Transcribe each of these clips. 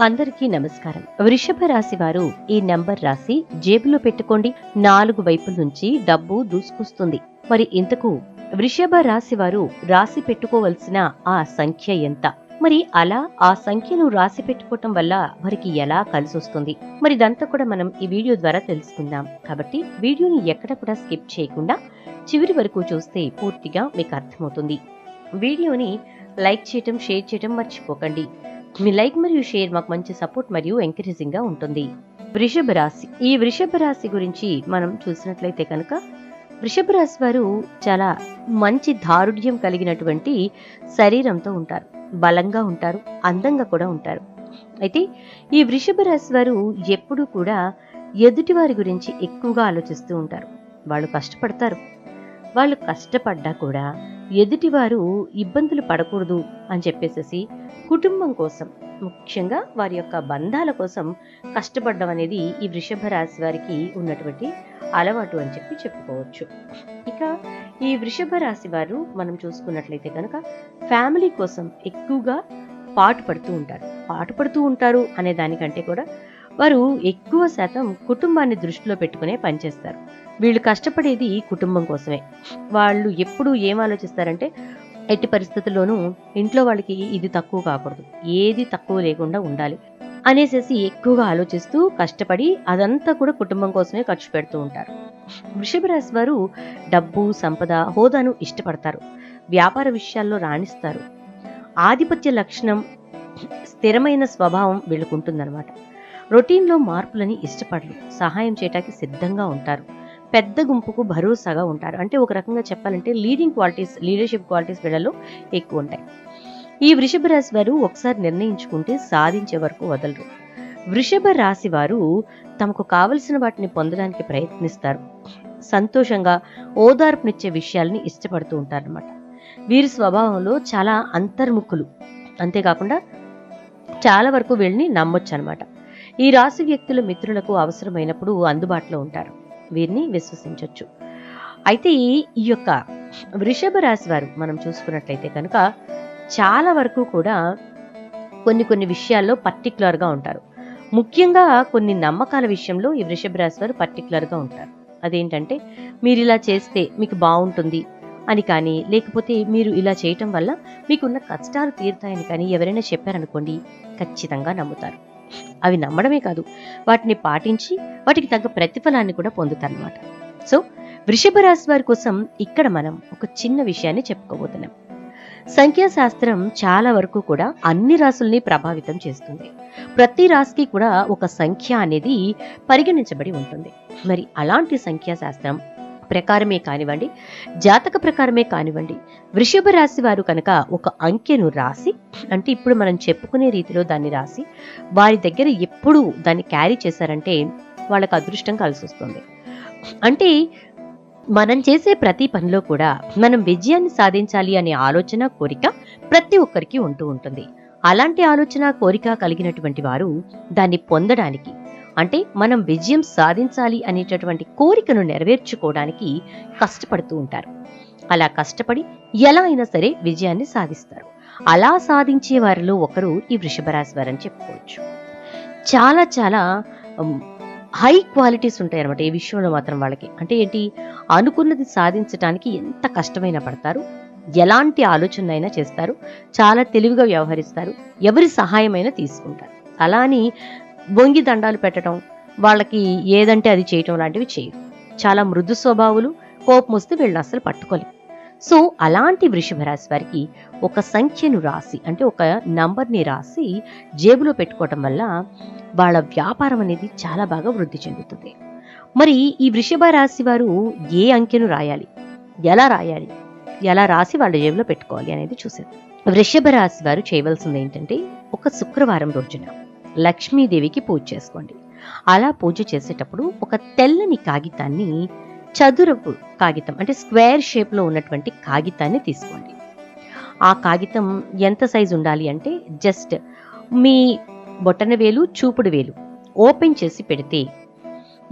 అందరికీ నమస్కారం. వృషభ రాశి వారు ఈ నంబర్ రాసి జేబులో పెట్టుకోండి. నాలుగు వైపుల నుంచి డబ్బు దూసుకొస్తుంది. మరి ఇంతకు వృషభ రాశి వారు రాసి పెట్టుకోవలసిన ఆ సంఖ్య ఎంత? మరి అలా ఆ సంఖ్యను రాసి పెట్టుకోవటం వల్ల వారికి ఎలా కలిసి వస్తుంది మరి ఇదంతా కూడా మనం ఈ వీడియో ద్వారా తెలుసుకుందాం. కాబట్టి వీడియోని ఎక్కడ కూడా స్కిప్ చేయకుండా చివరి వరకు చూస్తే పూర్తిగా మీకు అర్థమవుతుంది. వీడియోని లైక్ చేయటం షేర్ చేయటం మర్చిపోకండి. మీ లైక్ మరియు షేర్ మాకు మంచి సపోర్ట్ మరియు ఎంకరేజింగ్గా ఉంటుంది. వృషభ రాశి. ఈ వృషభ రాశి గురించి మనం చూసినట్లయితే కనుక వృషభ రాశి వారు చాలా మంచి దారుఢ్యం కలిగినటువంటి శరీరంతో ఉంటారు. బలంగా ఉంటారు అందంగా కూడా ఉంటారు. అయితే ఈ వృషభ రాశి వారు ఎప్పుడూ కూడా ఎదుటి వారి గురించి ఎక్కువగా ఆలోచిస్తూ ఉంటారు. వాళ్ళు కష్టపడతారు. వాళ్ళు కష్టపడ్డా కూడా ఎదుటివారు ఇబ్బందులు పడకూడదు అని చెప్పేసేసి కుటుంబం కోసం ముఖ్యంగా వారి యొక్క బంధాల కోసం కష్టపడడం అనేది ఈ వృషభ రాశి వారికి ఉన్నటువంటి అలవాటు అని చెప్పి చెప్పుకోవచ్చు. ఇక ఈ వృషభ రాశి వారు మనం చూసుకున్నట్లయితే కనుక ఫ్యామిలీ కోసం ఎక్కువగా పాటు పడుతూ ఉంటారు. పాటు పడుతూ ఉంటారు అనే దానికంటే కూడా వారు ఎక్కువ శాతం కుటుంబాన్ని దృష్టిలో పెట్టుకునే పనిచేస్తారు వీళ్ళు కష్టపడేది కుటుంబం కోసమే. వాళ్ళు ఎప్పుడు ఏం ఆలోచిస్తారంటే ఎట్టి పరిస్థితుల్లోనూ ఇంట్లో వాళ్ళకి ఇది తక్కువ కాకూడదు. ఏది తక్కువ లేకుండా ఉండాలి అనేసేసి ఎక్కువగా ఆలోచిస్తూ కష్టపడి అదంతా కూడా కుటుంబం కోసమే ఖర్చు పెడుతూ ఉంటారు. వృషభ రాశి వారు డబ్బు సంపద హోదాను ఇష్టపడతారు. వ్యాపార విషయాల్లో రాణిస్తారు. ఆధిపత్య లక్షణం స్థిరమైన స్వభావం వీళ్ళకుంటుందన్నమాట రొటీన్లో మార్పులని ఇష్టపడరు. సహాయం చేయటానికి సిద్ధంగా ఉంటారు. పెద్ద గుంపుకు భరోసాగా ఉంటారు. అంటే ఒక రకంగా చెప్పాలంటే లీడింగ్ క్వాలిటీస్ లీడర్షిప్ క్వాలిటీస్ వీళ్ళలో ఎక్కువ ఉంటాయి. ఈ వృషభ రాశి వారు ఒకసారి నిర్ణయించుకుంటే సాధించే వరకు వదలరు. వృషభ రాశి వారు తమకు కావలసిన వాటిని పొందడానికి ప్రయత్నిస్తారు. సంతోషంగా ఓదార్పునిచ్చే విషయాల్ని ఇష్టపడుతూ ఉంటారన్నమాట. వీరి స్వభావంలో చాలా అంతర్ముఖులు. అంతేకాకుండా చాలా వరకు వీళ్ళని నమ్మొచ్చు అనమాట ఈ రాశి వ్యక్తులు మిత్రులకు అవసరమైనప్పుడు అందుబాటులో ఉంటారు. వీరిని విశ్వసించవచ్చు అయితే ఈ యొక్క వృషభ రాశి వారు మనం చూసుకున్నట్లయితే కనుక చాలా వరకు కూడా కొన్ని కొన్ని విషయాల్లో పర్టికులర్గా ఉంటారు. ముఖ్యంగా కొన్ని నమ్మకాల విషయంలో ఈ వృషభ రాశి వారు పర్టికులర్గా ఉంటారు. అదేంటంటే మీరు ఇలా చేస్తే మీకు బాగుంటుంది అని కానీ లేకపోతే మీరు ఇలా చేయటం వల్ల మీకున్న కష్టాలు తీరుతాయని కానీ ఎవరైనా చెప్పారనుకోండి ఖచ్చితంగా నమ్ముతారు. అవి నమ్మడమే కాదు వాటిని పాటించి వాటికి తగ్గ ప్రతిఫలాన్ని కూడా పొందుతారనమాట సో వృషభ రాశి వారి కోసం ఇక్కడ మనం ఒక చిన్న విషయాన్ని చెప్పుకోబోతున్నాం. సంఖ్యాశాస్త్రం చాలా వరకు కూడా అన్ని రాసుల్ని ప్రభావితం చేస్తుంది. ప్రతి రాశికి కూడా ఒక సంఖ్య అనేది పరిగణించబడి ఉంటుంది. మరి అలాంటి సంఖ్యాశాస్త్రం ప్రకారమే కానివ్వండి జాతక ప్రకారమే కానివ్వండి వృషభ రాశి వారు కనుక ఒక అంకెను రాసి అంటే ఇప్పుడు మనం చెప్పుకునే రీతిలో దాన్ని రాసి వారి దగ్గర ఎప్పుడు దాన్ని క్యారీ చేశారంటే వాళ్ళకు అదృష్టం కలిసి వస్తుంది. అంటే మనం చేసే ప్రతి పనిలో కూడా మనం విజయాన్ని సాధించాలి అనే ఆలోచన కోరిక ప్రతి ఒక్కరికి ఉంటూ ఉంటుంది. అలాంటి ఆలోచన కోరిక కలిగినటువంటి వారు దాన్ని పొందడానికి అంటే మనం విజయం సాధించాలి అనేటటువంటి కోరికను నెరవేర్చుకోవడానికి కష్టపడుతూ ఉంటారు. అలా కష్టపడి ఎలా అయినా సరే విజయాన్ని సాధిస్తారు. అలా సాధించే వారిలో ఒకరు ఈ వృషభ రాశి వారని చెప్పుకోవచ్చు. చాలా చాలా హై క్వాలిటీస్ ఉంటాయి అనమాట ఈ విషయంలో మాత్రం వాళ్ళకి. అంటే ఏంటి? అనుకున్నది సాధించడానికి ఎంత కష్టమైనా పడతారు. ఎలాంటి ఆలోచన అయినా చేస్తారు. చాలా తెలివిగా వ్యవహరిస్తారు. ఎవరి సహాయమైనా తీసుకుంటారు. అలా అని వంగి దండాలు పెట్టడం వాళ్ళకి ఏదంటే అది చేయటం లాంటివి చేయరు. చాలా మృదు స్వభావులు కోపం వస్తే వీళ్ళని అసలు పట్టుకోలేం. సో అలాంటి వృషభ రాశి వారికి ఒక సంఖ్యను రాసి అంటే ఒక నంబర్ని రాసి జేబులో పెట్టుకోవటం వల్ల వాళ్ళ వ్యాపారం అనేది చాలా బాగా వృద్ధి చెందుతుంది. మరి ఈ వృషభ రాశి వారు ఏ అంకెను రాయాలి? ఎలా రాయాలి? ఎలా రాసి వాళ్ళ జేబులో పెట్టుకోవాలి అనేది చూసేది వృషభ రాశి వారు చేయవలసింది ఏంటంటే ఒక శుక్రవారం రోజున లక్ష్మీదేవికి పూజ చేసుకోండి. అలా పూజ చేసేటప్పుడు ఒక తెల్లని కాగితాన్ని చదురపు కాగితం అంటే స్క్వేర్ షేప్లో ఉన్నటువంటి కాగితాన్ని తీసుకోండి. ఆ కాగితం ఎంత సైజు ఉండాలి అంటే జస్ట్ మీ బొట్టన వేలు చూపుడు వేలు ఓపెన్ చేసి పెడితే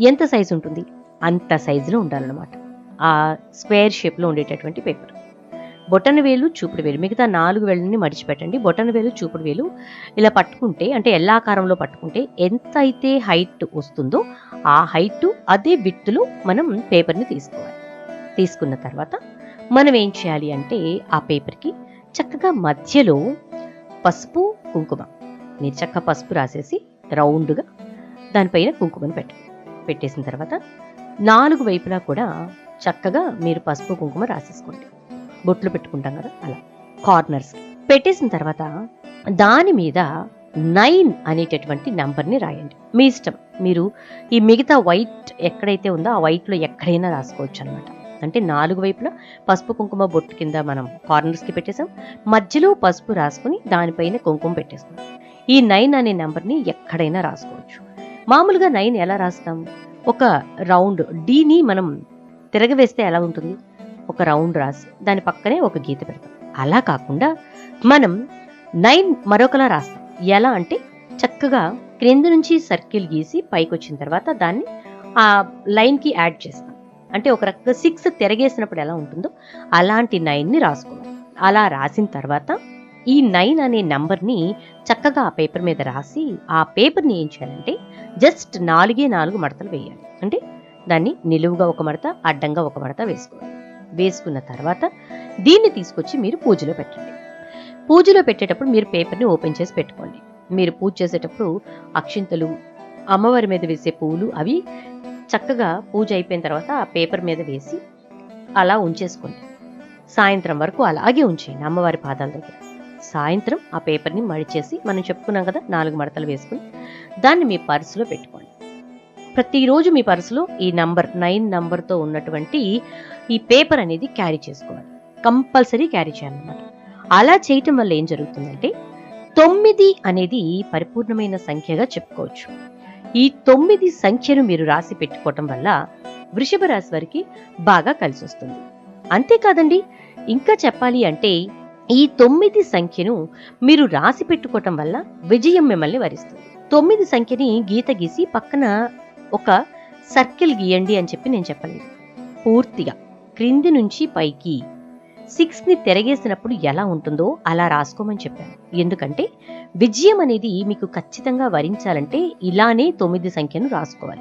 ఎంత సైజు ఉంటుంది? అంత సైజులో ఉండాలన్నమాట. ఆ స్క్వేర్ షేప్లో ఉండేటటువంటి పేపర్. బొటన వేలు చూపుడు వేలు. మిగతా నాలుగు వేళ్ళని మడిచిపెట్టండి. బొటన వేలు చూపుడు వేలు ఇలా పట్టుకుంటే అంటే ఎల్లాకారంలో పట్టుకుంటే ఎంత అయితే హైట్ వస్తుందో ఆ హైట్ అదే విత్తులో మనం పేపర్ని తీసుకోవాలి. తీసుకున్న తర్వాత మనం ఏం చేయాలి అంటే ఆ పేపర్కి చక్కగా మధ్యలో పసుపు కుంకుమ. మీరు చక్కగా పసుపు రాసేసి రౌండ్గా దానిపైన కుంకుమను పెట్ట పెట్టేసిన తర్వాత నాలుగు వైపులా కూడా చక్కగా మీరు పసుపు కుంకుమ రాసేసుకోండి. బొట్లు పెట్టుకుంటాం కదా అలా కార్నర్స్ పెట్టేసిన తర్వాత దాని మీద నైన్ అనేటటువంటి నెంబర్ని రాయండి. మీ ఇష్టం. మీరు ఈ మిగతా వైట్ ఎక్కడైతే ఉందో ఆ వైట్లో ఎక్కడైనా రాసుకోవచ్చు అనమాట అంటే నాలుగు వైపులా పసుపు కుంకుమ బొట్టు కింద మనం కార్నర్స్కి పెట్టేసాం. మధ్యలో పసుపు రాసుకుని దానిపైన కుంకుమ పెట్టేస్తాం ఈ నైన్ అనే నెంబర్ని ఎక్కడైనా రాసుకోవచ్చు. మామూలుగా నైన్ ఎలా రాస్తాం? ఒక రౌండ్ డీని మనం తిరగవేస్తే ఎలా ఉంటుంది? ఒక రౌండ్ రాసి దాని పక్కనే ఒక గీత పెడతాం. అలా కాకుండా మనం నైన్ మరొకలా రాస్తాం. ఎలా అంటే చక్కగా క్రింద నుంచి సర్కిల్ గీసి పైకి వచ్చిన తర్వాత దాన్ని ఆ లైన్కి యాడ్ చేస్తాం. అంటే ఒక రకంగా సిక్స్ తిరగేసినప్పుడు ఎలా ఉంటుందో అలాంటి నైన్ని రాసుకున్నాం అలా రాసిన తర్వాత ఈ నైన్ అనే నంబర్ని చక్కగా ఆ పేపర్ మీద రాసి ఆ పేపర్ని ఏం చేయాలంటే జస్ట్ నాలుగే నాలుగు మడతలు వేయాలి. అంటే దాన్ని నిలువుగా ఒక మడత అడ్డంగా ఒక మడత వేసుకోవాలి. వేసుకున్న తర్వాత దీన్ని తీసుకొచ్చి మీరు పూజలో పెట్టండి. పూజలో పెట్టేటప్పుడు మీరు పేపర్ని ఓపెన్ చేసి పెట్టుకోండి. మీరు పూజ చేసేటప్పుడు అక్షింతలు అమ్మవారి మీద వేసే పువ్వులు అవి చక్కగా పూజ అయిపోయిన తర్వాత ఆ పేపర్ మీద వేసి అలా ఉంచేసుకోండి. సాయంత్రం వరకు అలాగే ఉంచేయండి అమ్మవారి పాదాల దగ్గర. సాయంత్రం ఆ పేపర్ని మడిచేసి మనం చెప్పుకున్నాం కదా నాలుగు మడతలు వేసుకుని దాన్ని మీ పర్సులో పెట్టుకోండి. ప్రతిరోజు మీ పర్సులో ఈ నంబర్ నైన్ నంబర్తో ఉన్నటువంటి ఈ పేపర్ అనేది క్యారీ చేసుకోవాలి. కంపల్సరీ క్యారీ చేయాలన్నమాట. అలా చేయటం వల్ల ఏం జరుగుతుందంటే తొమ్మిది అనేది పరిపూర్ణమైన సంఖ్యగా చెప్పుకోవచ్చు. ఈ తొమ్మిది సంఖ్యను మీరు రాసి పెట్టుకోవటం వల్ల వృషభ రాశి వారికి బాగా కలిసి వస్తుంది. అంతేకాదండి ఇంకా చెప్పాలి అంటే ఈ తొమ్మిది సంఖ్యను మీరు రాసి పెట్టుకోవటం వల్ల విజయం మిమ్మల్ని వరిస్తుంది. తొమ్మిది సంఖ్యని గీత గీసి పక్కన ఒక సర్కిల్ గీయండి అని చెప్పి నేను చెప్పలేదు. పూర్తిగా. క్రింది నుంచి పైకి. సిక్స్ని తిరగేసినప్పుడు ఎలా ఉంటుందో అలా రాసుకోమని చెప్పాను. ఎందుకంటే విజయం అనేది మీకు ఖచ్చితంగా వరించాలంటే ఇలానే తొమ్మిది సంఖ్యను రాసుకోవాలి.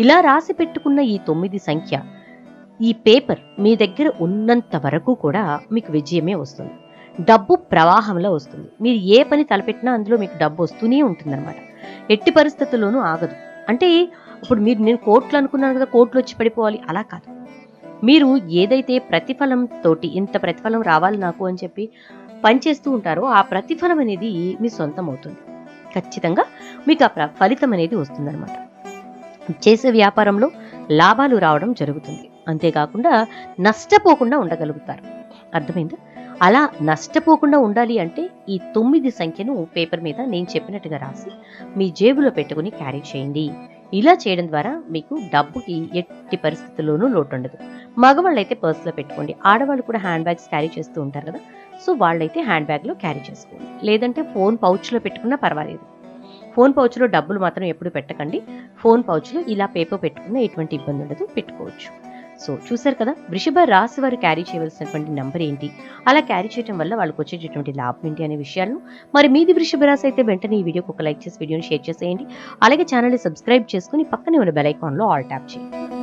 ఇలా రాసి పెట్టుకున్న ఈ తొమ్మిది సంఖ్య ఈ పేపర్ మీ దగ్గర ఉన్నంత వరకు కూడా మీకు విజయమే వస్తుంది. డబ్బు ప్రవాహంలో వస్తుంది. మీరు ఏ పని తలపెట్టినా అందులో మీకు డబ్బు వస్తూనే ఉంటుందన్నమాట. ఎట్టి పరిస్థితుల్లోనూ ఆగదు. అంటే ఇప్పుడు మీరు నేను కోట్లు అనుకున్నాను కదా కోట్లు వచ్చి పడిపోవాలి. అలా కాదు. మీరు ఏదైతే ప్రతిఫలం తోటి ఇంత ప్రతిఫలం రావాలి నాకు అని చెప్పి పనిచేస్తూ ఉంటారో ఆ ప్రతిఫలం అనేది మీ సొంతం అవుతుంది ఖచ్చితంగా మీకు ఆ ఫలితం అనేది వస్తుందన్నమాట. చేసే వ్యాపారంలో లాభాలు రావడం జరుగుతుంది. అంతేకాకుండా నష్టపోకుండా ఉండగలుగుతారు. అర్థమైందా? అలా నష్టపోకుండా ఉండాలి అంటే ఈ తొమ్మిది సంఖ్యను పేపర్ మీద నేను చెప్పినట్టుగా రాసి మీ జేబులో పెట్టుకుని క్యారీ చేయండి. ఇలా చేయడం ద్వారా మీకు డబ్బుకి ఎట్టి పరిస్థితుల్లోనూ లోటు ఉండదు మగవాళ్ళు అయితే పర్స్లో పెట్టుకోండి. ఆడవాళ్ళు కూడా హ్యాండ్ బ్యాగ్స్ క్యారీ చేస్తూ ఉంటారు కదా. సో వాళ్ళైతే హ్యాండ్ బ్యాగ్లో క్యారీ చేసుకోండి. లేదంటే ఫోన్ పౌచ్లో పెట్టుకున్నా పర్వాలేదు. ఫోన్ పౌచ్లో డబ్బులు మాత్రం ఎప్పుడు పెట్టకండి. ఫోన్ పౌచ్లో ఇలా పేపర్ పెట్టుకున్న ఎటువంటి ఇబ్బంది ఉండదు పెట్టుకోవచ్చు. సో చూసారు కదా? వృషభ రాశి వారు క్యారీ చేయవలసినటువంటి నంబర్ ఏంటి? అలా క్యారీ చేయడం వల్ల వాళ్ళకి వచ్చేటటువంటి లాభం ఏంటి అనే విషయాలను మరి మీది వృషభ రాశి అయితే వెంటనే ఈ వీడియోకి ఒక లైక్ చేసి వీడియోని షేర్ చేసేయండి. అలాగే ఛానల్ని సబ్స్క్రైబ్ చేసుకుని పక్కనే ఉన్న బెల్ ఐకాన్లో ఆల్ ట్యాప్ చేయండి.